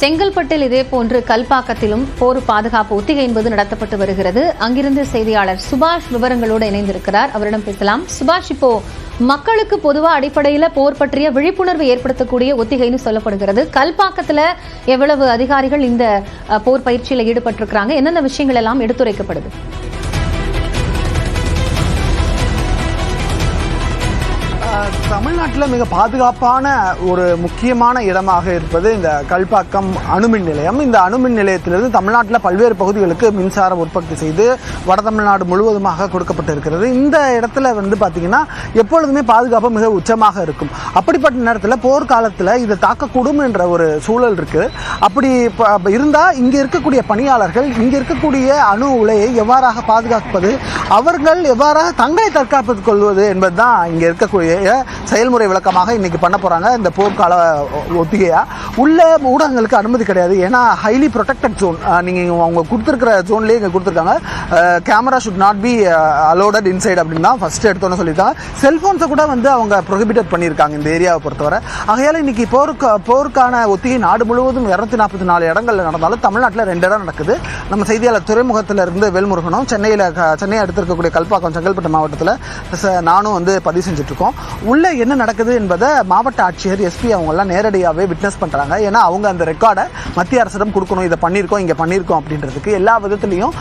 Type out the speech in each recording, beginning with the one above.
செங்கல்பட்டில் இதேபோன்று கல்பாக்கத்திலும் போர் பாதுகாப்பு ஒத்திகை என்பது நடத்தப்பட்டு வருகிறது. அங்கிருந்து செய்தியாளர் சுபாஷ் விவரங்களோடு இணைந்திருக்கிறார். அவரிடம் பேசலாம். சுபாஷ் இப்போ மக்களுக்கு பொதுவா அடிப்படையில போர் பற்றிய விழிப்புணர்வு ஏற்படுத்தக்கூடிய ஒத்திகைன்னு சொல்லப்படுகிறது. கல்பாக்கத்துல எவ்வளவு அதிகாரிகள் இந்த போர் பயிற்சியில ஈடுபட்டிருக்கிறாங்க? என்னென்ன விஷயங்கள் எல்லாம் எடுத்துரைக்கப்படுது? தமிழ்நாட்டில் மிக பாதுகாப்பான ஒரு முக்கியமான இடமாக இருப்பது இந்த கல்பாக்கம் அணுமின் நிலையம். இந்த அணுமின் நிலையத்திலிருந்து தமிழ்நாட்டில் பல்வேறு பகுதிகளுக்கு மின்சாரம் உற்பத்தி செய்து வட தமிழ்நாடு முழுவதுமாக கொடுக்கப்பட்டிருக்கிறது. இந்த இடத்துல வந்து பார்த்தீங்கன்னா எப்பொழுதுமே பாதுகாப்பு மிக உச்சமாக இருக்கும். அப்படிப்பட்ட நேரத்தில் போர்க்காலத்தில் இதை தாக்கக்கூடும் என்ற ஒரு சூழல் இருக்கு அப்படி இருந்தால் இங்கே இருக்கக்கூடிய பணியாளர்கள் இங்கே இருக்கக்கூடிய அணு உலையை எவ்வாறாக பாதுகாப்பது அவர்கள் எவ்வாறாக தங்களை தற்காத்துக் கொள்வது என்பதுதான் இங்கே இருக்கக்கூடிய செயல்முறை விளக்கமாக இன்றைக்கி பண்ண போகிறாங்க இந்த போர்க்கால ஒத்திகையாக உள்ள ஊடகங்களுக்கு அனுமதி கிடையாது. ஏன்னா ஹைலி ப்ரொடெக்டட் ஜோன் நீங்கள் அவங்க கொடுத்துருக்கிற ஜோன்லேயே இங்கே கொடுத்துருக்காங்க. Camera should not be allowed inside அப்படின்னு தான் ஃபர்ஸ்ட் எடுத்தோன்னு சொல்லியிருக்காங்க. செல்ஃபோன்ஸை கூட வந்து அவங்க ப்ரொஹிபிட்டட் பண்ணியிருக்காங்க இந்த ஏரியாவை பொறுத்தவரை. ஆகையால் இன்னைக்கு போருக்கு போருக்கான ஒத்திகை நாடு முழுவதும் இரநூத்தி நாற்பத்தி நாலு இடங்கள்ல நடந்தாலும் தமிழ்நாட்டில் ரெண்டு இடம் நடக்குது. நம்ம செய்தியாளர் துறைமுகத்தில் இருந்து வேல்முருகனும் சென்னையில் சென்னையை அடுத்திருக்கக்கூடிய கல்பாக்கம் செங்கல்பட்டு மாவட்டத்தில் நானும் வந்து பதிவு செஞ்சுட்ருக்கோம் உள்ள என்ன நடக்குது என்பதை மாவட்ட ஆட்சியர் எஸ்பி அவங்க எல்லாம் நேரடியாகவே விட்னஸ் பண்ணுறாங்க ஏன்னா அவங்க அந்த ரெக்கார்டை மத்திய அரசிடம் கொடுக்கணும். இதை பண்ணியிருக்கோம் இங்கே பண்ணியிருக்கோம் அப்படின்றதுக்கு எல்லா விதத்துலையும்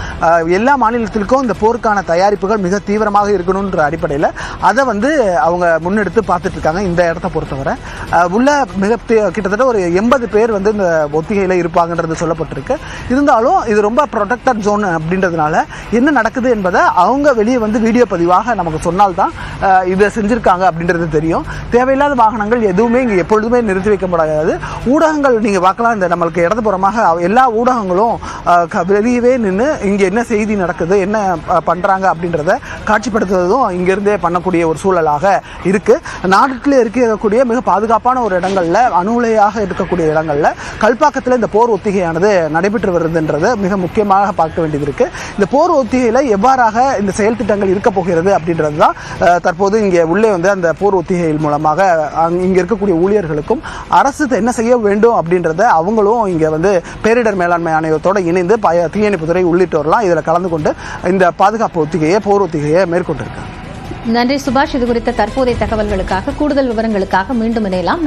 எல்லா மாநிலத்திற்கும் இந்த போருக்கான தயாரிப்புகள் மிக தீவிரமாக இருக்கணுன்ற அடிப்படையில் அதை வந்து அவங்க முன்னெடுத்து பார்த்துட்டு இருக்காங்க இந்த இடத்த பொறுத்தவரை. உள்ள மிக கிட்டத்தட்ட ஒரு எண்பது பேர் வந்து இந்த ஒத்திகையில் இருப்பாங்கன்றது சொல்லப்பட்டிருக்கு. இருந்தாலும் இது ரொம்ப ப்ரொடெக்டட் ஜோன் அப்படின்றதுனால என்ன நடக்குது என்பதை அவங்க வெளியே வந்து வீடியோ பதிவாக நமக்கு சொன்னால்தான் இதை செஞ்சுருக்காங்க அப்படின்றது தெரியும். தேவையில்லாத வாகனங்கள் எதுவுமே இங்கே எப்பொழுதுமே நிறுத்தி வைக்க முடியாது ஊடகங்கள் நீங்கள் பார்க்கலாம் இந்த நம்மளுக்கு இடதுபுறமாக எல்லா ஊடகங்களும் வெளியவே நின்று இங்கே என்ன செய்தி நடக்குது என்ன பண்ணுறாங்க அப்படின்றத காட்சிப்படுத்துவதும் இங்கிருந்தே பண்ணக்கூடிய ஒரு சூழலாக இருக்கு. நாட்டில் இருக்கக்கூடிய மிக பாதுகாப்பான ஒரு இடங்களில் அணு உலையாக இருக்கக்கூடிய இடங்களில் கல்பாக்கத்தில் இந்த போர் ஒத்திகையானது நடைபெற்று வருதுன்றது மிக முக்கியமாக பார்க்க வேண்டியது இருக்குது இந்த போர் ஒத்திகையில் எவ்வாறாக இந்த செயல் திட்டங்கள் இருக்க போகிறது அப்படின்றது தான் தற்போது இங்கே உள்ளே வந்து அந்த போர் ஒத்திகைகள் மூலமாக இங்கே இருக்கக்கூடிய ஊழியர்களுக்கும் அரசு என்ன செய்ய வேண்டும் அப்படின்றத அவங்களும் இங்கே வந்து பேரிடர் மேலாண்மை ஆணையத்தோட இணைந்து பய தீயணைப்புத்துறை உள்ளிட்டோர்லாம் இதில் கலந்து கொண்டு இந்த பாதுகாப்பு ஒத்திகையை போர் ஒத்திகையை மேற்கொண்டிருக்காங்க. நன்றி சுபாஷ். இது குறித்த தற்போதைய தகவல்களுக்காக கூடுதல் விவரங்களுக்காக மீண்டும் இணையலாம்.